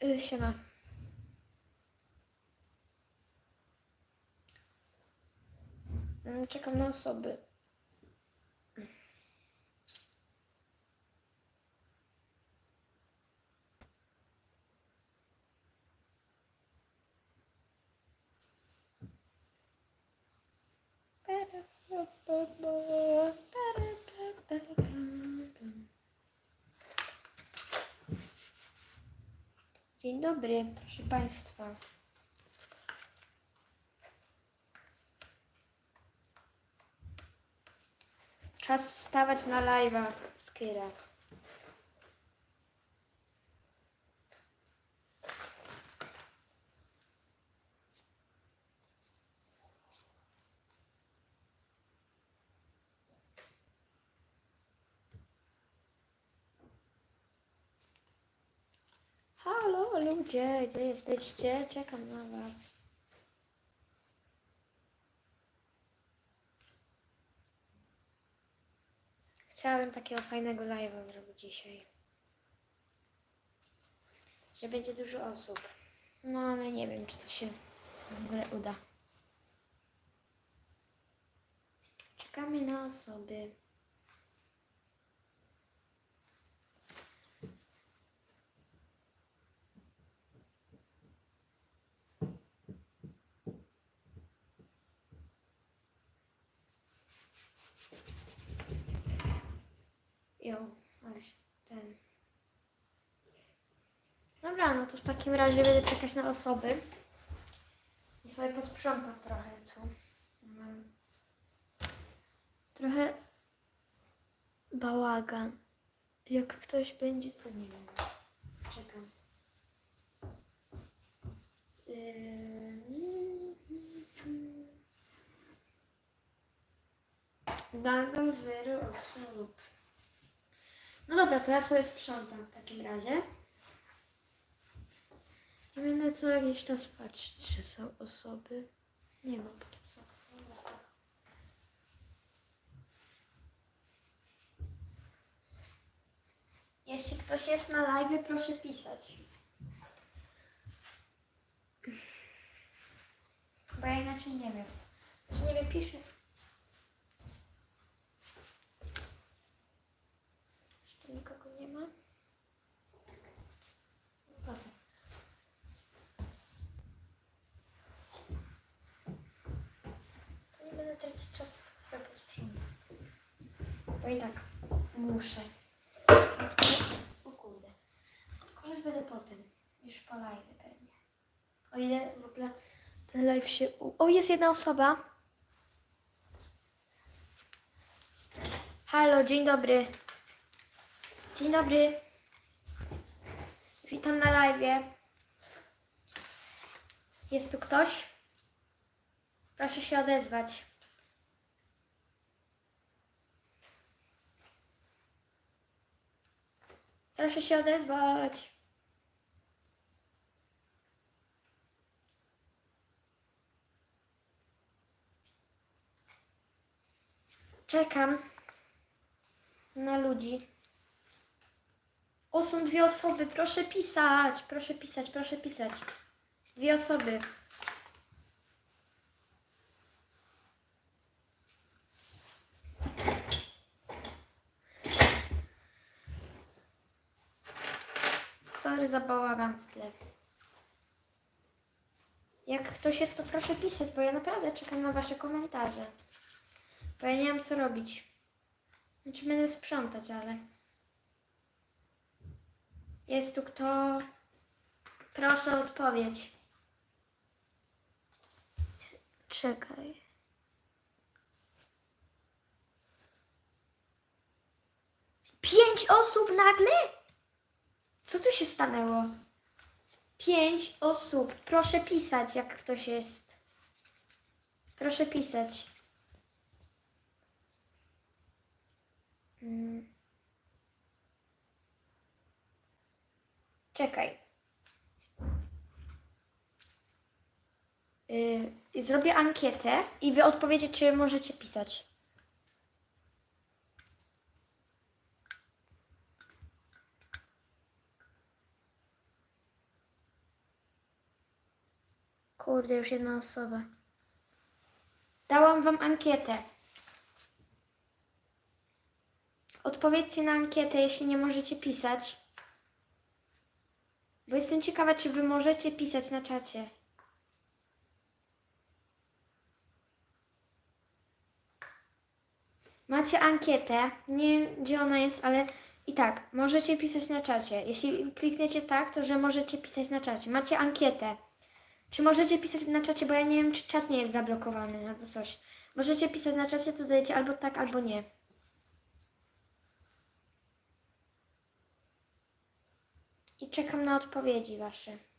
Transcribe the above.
Y, siema. Mm, Czekam na osoby. Dzień dobry, proszę Państwa. Czas wstawać na live'a z Kyra. Halo ludzie, gdzie jesteście? Czekam na was. Chciałabym takiego fajnego live'a zrobić dzisiaj. Że będzie dużo osób. No ale nie wiem, czy to się w ogóle uda. Czekamy na osoby. Jo, ale ten. Dobra, no to w takim razie będę czekać na osoby. I sobie posprzątam trochę tu. Mam trochę bałagan. Jak ktoś będzie, to nie wiem. Czekam. Dalej zero osób. No dobra, to ja sobie sprzątam w takim razie. I będę co jakiś czas patrzeć, czy są osoby. Nie ma póki co. Jeśli ktoś jest na live, proszę pisać. Bo ja inaczej nie wiem. Że nie wiem, piszę. Jeszcze nikogo nie ma. Dobra. To nie będę tracić czasu, tylko sobie posprzątam. I tak muszę. O kurde. Odkurzać będę potem. Już po live pewnie. O ile w ogóle ten live się... U... O, jest jedna osoba. Halo, dzień dobry. Dzień dobry. Witam na live. Jest tu ktoś? Proszę się odezwać. Proszę się odezwać. Czekam na ludzi. O, są dwie osoby. Proszę pisać. Proszę pisać, proszę pisać. Dwie osoby. Sorry za bałagan w tle. Jak ktoś jest, to proszę pisać, bo ja naprawdę czekam na wasze komentarze. Bo ja nie wiem, co robić. Znaczy, będę sprzątać, ale... Jest tu kto? Proszę o odpowiedź. Czekaj. Pięć osób nagle? Co tu się stanęło? Pięć osób. Proszę pisać, jak ktoś jest. Proszę pisać. Mm. Czekaj. Yy, zrobię ankietę i wy odpowiecie, czy możecie pisać. Kurde, już jedna osoba. Dałam wam ankietę. Odpowiedzcie na ankietę, jeśli nie możecie pisać. Bo jestem ciekawa, czy wy możecie pisać na czacie. Macie ankietę, nie wiem gdzie ona jest, ale i tak, możecie pisać na czacie. Jeśli klikniecie tak, to że możecie pisać na czacie. Macie ankietę. Czy możecie pisać na czacie, bo ja nie wiem, czy czat nie jest zablokowany albo coś. Możecie pisać na czacie, to dajecie albo tak, albo nie. I czekam na odpowiedzi wasze.